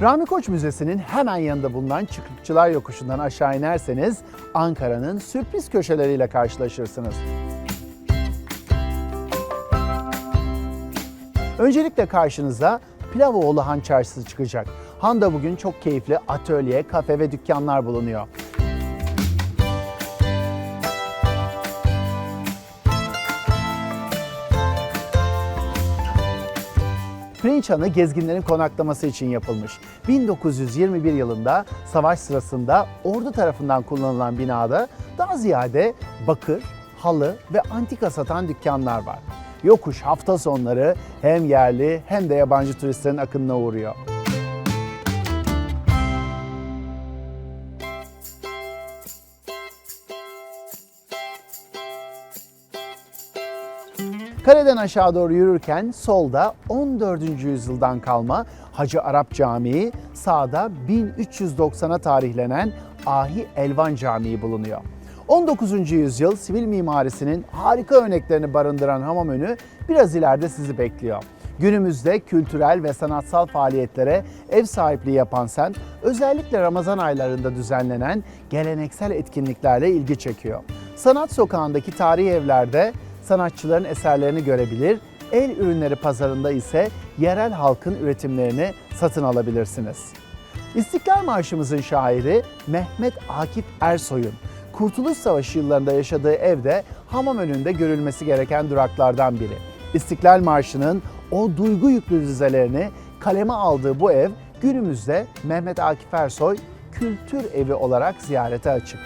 Rami Koç Müzesi'nin hemen yanında bulunan Çıkıkçılar Yokuşu'ndan aşağı inerseniz Ankara'nın sürpriz köşeleriyle karşılaşırsınız. Öncelikle karşınıza Pilavoğlu Han Çarşısı çıkacak. Han'da bugün çok keyifli atölye, kafe ve dükkanlar bulunuyor. Pirinç Hanı gezginlerin konaklaması için yapılmış. 1921 yılında savaş sırasında ordu tarafından kullanılan binada daha ziyade bakır, halı ve antika satan dükkanlar var. Yokuş hafta sonları hem yerli hem de yabancı turistlerin akınına uğruyor. Kaleden aşağı doğru yürürken solda 14. yüzyıldan kalma Hacı Arap Camii, sağda 1390'a tarihlenen Ahi Elvan Camii bulunuyor. 19. yüzyıl sivil mimarisinin harika örneklerini barındıran Hamamönü biraz ileride sizi bekliyor. Günümüzde kültürel ve sanatsal faaliyetlere ev sahipliği yapan sen, özellikle Ramazan aylarında düzenlenen geleneksel etkinliklerle ilgi çekiyor. Sanat sokağındaki tarihi evlerde sanatçıların eserlerini görebilir, el ürünleri pazarında ise yerel halkın üretimlerini satın alabilirsiniz. İstiklal Marşımızın şairi Mehmet Akif Ersoy'un Kurtuluş Savaşı yıllarında yaşadığı evde hamam önünde görülmesi gereken duraklardan biri. İstiklal Marşı'nın o duygu yüklü dizelerini kaleme aldığı bu ev günümüzde Mehmet Akif Ersoy Kültür Evi olarak ziyarete açık.